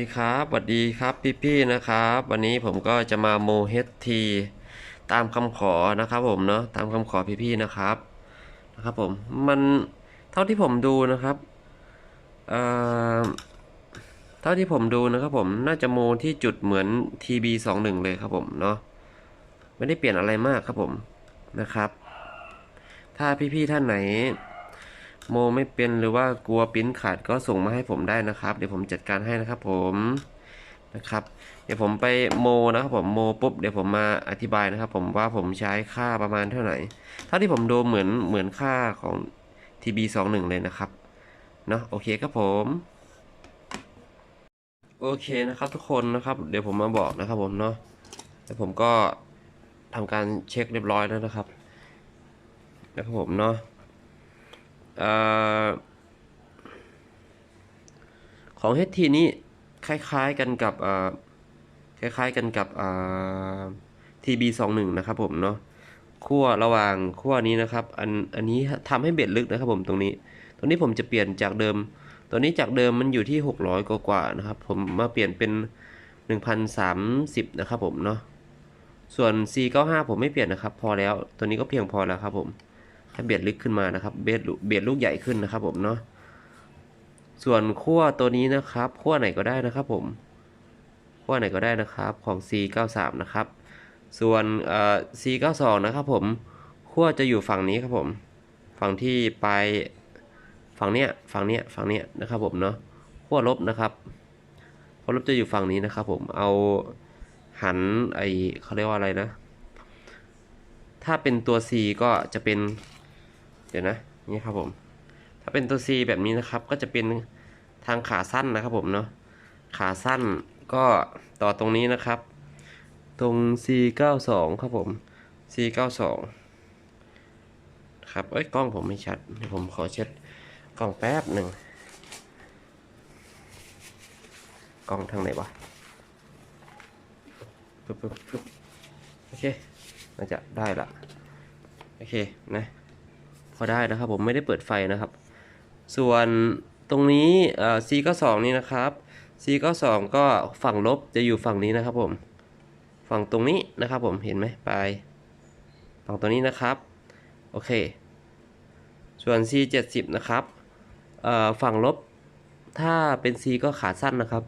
ดีครับสวัสดีครับพี่ๆนะครับ วันนี้ผมก็จะมาโมเฮดทีตามคำขอนะครับผมเนาะตามคำขอพี่ๆนะครับนะครับผมมันเท่าที่ผมดูนะครับเอ่อเท่าที่ผมดูนะครับผมน่าจะโมที่จุดเหมือน TB21 เลยครับผมเนาะไม่ได้เปลี่ยนอะไรมากครับผมนะครับ ถ้าพี่ๆท่านไหน โมไม่เป็นหรือว่ากลัวปิ้นขาดก็ส่งมาให้ผมได้นะครับ เดี๋ยวผมจัดการให้นะครับผมนะครับ เดี๋ยวผมไปโมนะครับผมโมปุ๊บเดี๋ยวผมมาอธิบายนะครับ ผมว่าผมใช้ค่าประมาณเท่าไหร่เท่าที่ผมดูเหมือนเหมือนค่าของ TB21 เลยนะครับเนาะโอเคครับผมโอเคนะครับทุกคนนะครับ เดี๋ยวผมมาบอกนะครับผมเนาะเดี๋ยวผมก็ทำการเช็คเรียบร้อยแล้วนะครับนะครับผมเนาะ ของ HT นี้คล้าย ๆกันกับคล้าย ๆกันกับเอ่อ TB21 นะครับผมเนาะขั้วระหว่างขั้วนี้นะครับ อันอันนี้ทำให้เบ็ดลึกนะครับผมตรงนี้ ตรงนี้ผมจะเปลี่ยนจากเดิม ตัวนี้จากเดิมมันอยู่ที่ 600กว่านะครับ ผมมาเปลี่ยนเป็น 1030 นะครับผมเนาะส่วน C95 ผมไม่เปลี่ยนนะครับ พอแล้ว ตัวนี้ก็เพียงพอแล้วครับผม ให้เบียดลึกขึ้นมานะครับ เบียดลูเบียดลูกใหญ่ขึ้นนะครับผมเนาะส่วนขั้วตัวนี้นะครับขั้วไหนก็ได้นะครับผมขั้วไหนก็ได้นะครับของ C93 นะครับ ส่วนเอ่อ C92 นะครับผมขั้วจะอยู่ฝั่งนี้ครับผม ฝั่งที่ไปฝั่งเนี้ยฝั่งเนี้ยฝั่งเนี้ยนะครับผมเนาะขั้วลบนะครับขั้วลบจะอยู่ฝั่งนี้นะครับผมเอาหันไอเขาเรียกว่าอะไรนะ ถ้าเป็นตัว C ก็จะเป็น เดี๋ยวนะนี่ครับผม ถ้าเป็นตัว C แบบนี้นะครับ ก็จะเป็นทางขาสั้นนะครับผมเนาะขาสั้นก็ต่อตรงนี้นะครับ ตรง C92 ครับผม C92 ครับเอ้ยกล้องผมไม่ชัดเดี๋ยวผมขอเช็ดกล้องแป๊บหนึ่งกล้องทางไหนวะปึ๊บปึ๊บปึ๊บโอเคน่าจะได้ละโอเคนะ พอได้นะครับ ผมไม่ได้เปิดไฟนะครับ ส่วนตรงนี้เอ่อ C ก็2นี่นะครับ C ก็2ก็ฝั่งลบจะอยู่ฝั่งนี้นะครับ ผม ฝั่งตรงนี้นะครับผมเห็นไหมไปฝั่งตัวนี้นะครับโอเค ส่วน C 70นะครับเอ่อฝั่งลบถ้าเป็น C ก็ขาสั้นนะครับ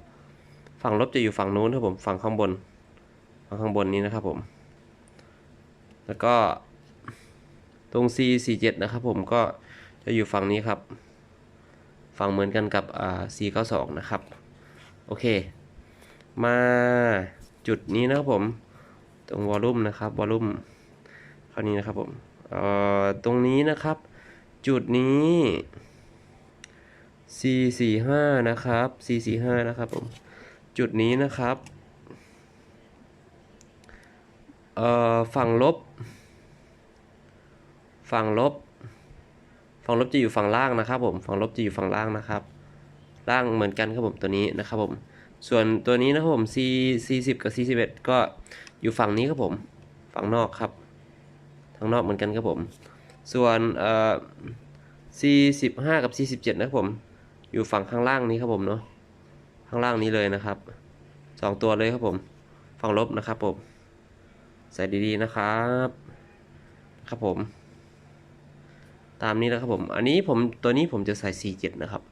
ฝั่งลบจะอยู่ฝั่งนู้นครับผมฝั่งข้างบนฝั่งข้างบนนี้นะครับผม แล้วก็ ตรง C 4 7นะครับผมก็จะอยู่ฝั่งนี้ครับ ฝั่งเหมือนกันกับอ่า C 9 2นะครับ โอเค มาจุดนี้นะครับผม ตรงวอลลุ่มนะครับ วอลลุ่มคราวนี้นะครับผมเอ่อตรงนี้นะครับ จุดนี้ C 4 5นะครับ C 4 5นะครับผม จุดนี้นะครับ เอ่อ ฝั่งลบ ฝั่งลบ ฝั่งลบจะอยู่ฝั่งล่างนะครับ ผม ฝั่งลบจะอยู่ฝั่งล่างนะครับ ล่างเหมือนกันครับผมตัวนี้นะครับผม ส่วนตัวนี้นะครับผม C C 10กับ C 11ก็อยู่ฝั่งนี้ครับผม ฝั่งนอกครับ ทางนอกเหมือนกันครับผม ส่วนเอ่อ C 15กับ C 17นะครับผม อยู่ฝั่งข้างล่างนี้ครับผมเนาะ ข้างล่างนี้เลยนะครับสองตัวเลยครับผม ฝั่งลบนะครับผม ใส่ดีๆนะครับครับผม ตามนี้นะครับผม อันนี้ผมตัวนี้ผมจะใส่ 47 นะครับ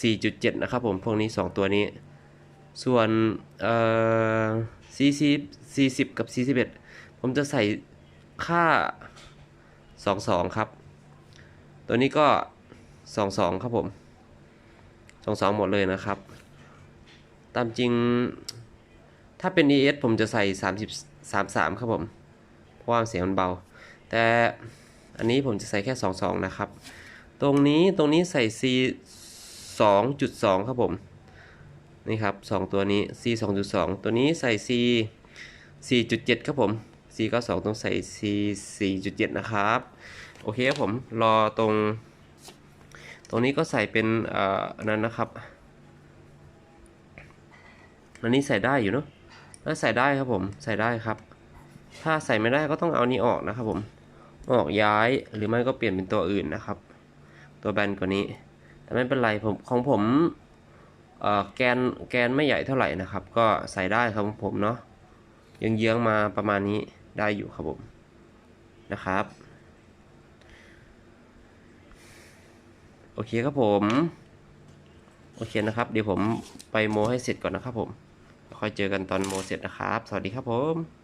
4.7 นะครับผมพวกนี้ 2 ตัวนี้ ส่วนเอ่อ40 40 กับ 41 ผมจะใส่ค่า 22 ครับ ตัวนี้ก็ 22 ครับผม 22 หมดเลยนะครับ ตามจริง ถ้าเป็น ES ผมจะใส่ 30 33 ครับผม เพราะว่าเสียงมันเบา แต่ อันนี้ผมจะใส่แค่ 22 นะครับ ตรงนี้ตรงนี้ใส่ C 2.2 ครับผม นี่ครับ 2 ตัวนี้ C 2.2 ตัวนี้ใส่ C 4.7 ครับผม C ก็2ต้องใส่ C 4.7 นะครับ โอเคครับผม รอตรง ตรงนี้ก็ใส่เป็นอ่ออันนั้นนะครับ อันนี้ใส่ได้อยู่เนาะถ้าใส่ได้ครับผม ใส่ได้ครับ ถ้าใส่ไม่ได้ก็ต้องเอานี้ออกนะครับผม ออกย้ายหรือไม่ก็เปลี่ยนเป็นตัวอื่นนะครับ ตัวแบนกว่านี้ แต่ไม่เป็นไรผมของผมแกนแกนไม่ใหญ่เท่าไหร่นะครับ ก็ใส่ได้ครับผมเนาะเยื้องมาประมาณนี้ได้อยู่ครับผมนะครับ โอเคครับผม โอเคนะครับ เดี๋ยวผมไปโมให้เสร็จก่อนนะครับผมค่อยเจอกันตอนโมเสร็จนะครับ สวัสดีครับผม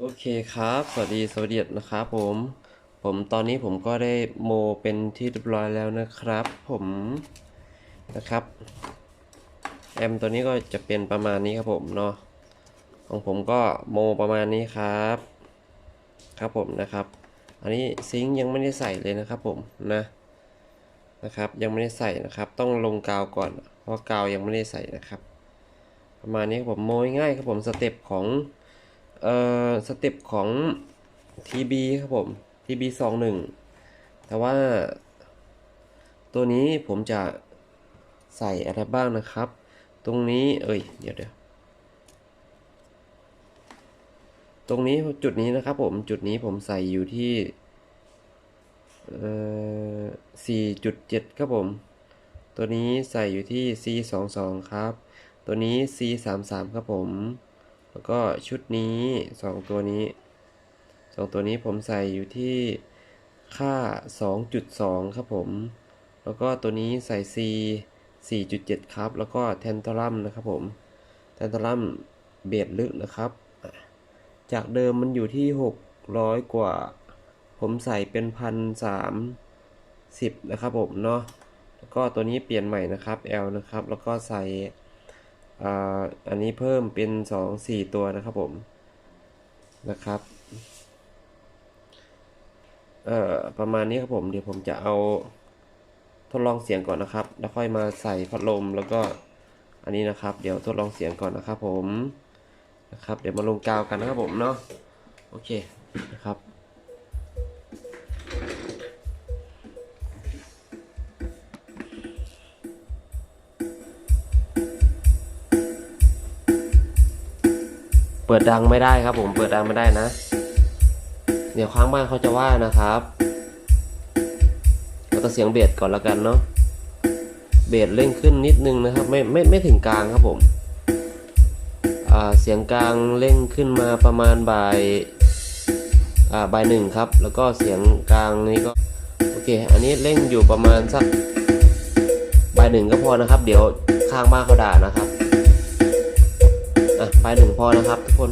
โอเคครับ สวัสดีสวัสดีนะครับผม ผมตอนนี้ผมก็ได้โมเป็นที่เรียบร้อยแล้วนะครับ ผมนะครับแอมตัวนี้ก็จะเป็นประมาณนี้ครับผมเนาะของผมก็โมประมาณนี้ครับ ครับผมนะครับ อันนี้ซิงยังไม่ได้ใส่เลยนะครับผมนะนะครับ ยังไม่ได้ใส่นะครับ ต้องลงกาวก่อน เพราะกาวยังไม่ได้ใส่นะครับ ประมาณนี้ครับผมโมง่ายครับผมสเต็ปของ เอ่อสเต็ปของ TB ครับผม TB 2 1แต่ว่า ตัวนี้ผมจะใส่อะไรบ้างนะครับ ตรงนี้เอ้ยเดี๋ยวเดี๋ยวตรงนี้จุดนี้นะครับผมจุดนี้ผมใส่อยู่ที่เอ่อ4.7ครับผม ตัวนี้ใส่อยู่ที่ C 2 2ครับ ตัวนี้ C 3 3ครับผม แล้วก็ชุดนี้ 2 ตัวนี้ 2 ตัวนี้ผมใส่อยู่ที่ค่า 2.2 ครับผม แล้วก็ตัวนี้ใส่ C 4.7 ครับ แล้วก็แทนทรัมนะครับผมแทนทรัมเบียดลึกนะครับ จากเดิมมันอยู่ที่ 600 กว่า ผมใส่เป็นพันสามสิบนะครับผมเนาะ แล้วก็ตัวนี้เปลี่ยนใหม่นะครับ L นะครับ แล้วก็ใส่ อันนี้เพิ่มเป็นสองสี่ตัวนะครับผมนะครับเอ่อประมาณนี้ครับผมเดี๋ยวผมจะเอาทดลองเสียงก่อนนะครับ แล้วค่อยมาใส่พัดลมแล้วก็อันนี้นะครับ เดี๋ยวทดลองเสียงก่อนนะครับผมนะครับ เดี๋ยวมาลงกาวกันนะครับผมเนาะโอเคนะครับ เปิดดังไม่ได้ครับผมเปิดดังไม่ได้นะ เดี๋ยวข้างบ้านเขาจะว่านะครับเราตัดเสียงเบสก่อนแล้วกันเนาะเบสเร่งขึ้นนิดนึงนะครับ ไม่ไม่ไม่ถึงกลางครับผมเสียงกลางเร่งขึ้นมาประมาณบ่ายบ่ายหนึ่งครับ แล้วก็เสียงกลางนี้ก็โอเค อันนี้เร่งอยู่ประมาณสักบ่ายหนึ่งก็พอนะครับ เดี๋ยวข้างบ้านเขาด่านะครับ ไปหนึ่งพอนะครับทุกคน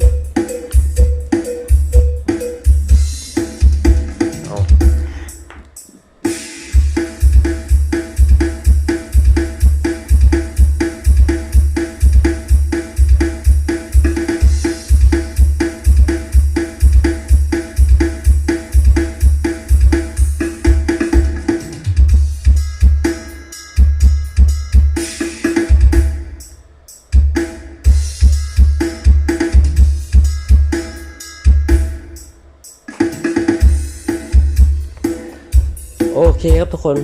เคครับทุกคน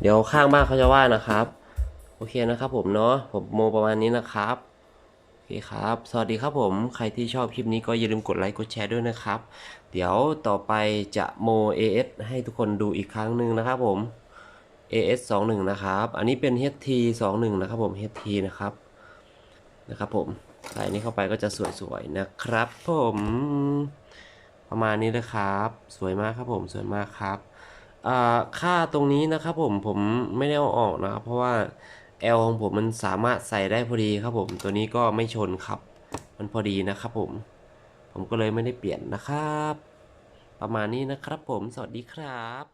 เดี๋ยวข้างบ้านเขาจะว่านะครับ โอเคนะครับผมเนาะ ผมโมประมาณนี้นะครับ โอเคครับ สวัสดีครับผม ใครที่ชอบคลิปนี้ก็อย่าลืมกดไลค์กดแชร์ด้วยนะครับ เดี๋ยวต่อไปจะโม AS ให้ทุกคนดูอีกครั้งหนึ่งนะครับผม AS 2 1นะครับ อันนี้เป็น HT 2 1นะครับผม HT นะครับ นะครับผม ใส่นี้เข้าไปก็จะสวยๆนะครับผม ประมาณนี้นะครับ สวยมากครับผม สวยมากครับ ค่าตรงนี้นะครับผมผมไม่ได้เอาออกนะครับเพราะว่า L ของผมมันสามารถใส่ได้พอดีครับผมตัวนี้ก็ไม่ชนครับ มันพอดีนะครับผม ผมก็เลยไม่ได้เปลี่ยนนะครับ ประมาณนี้นะครับผมสวัสดีครับ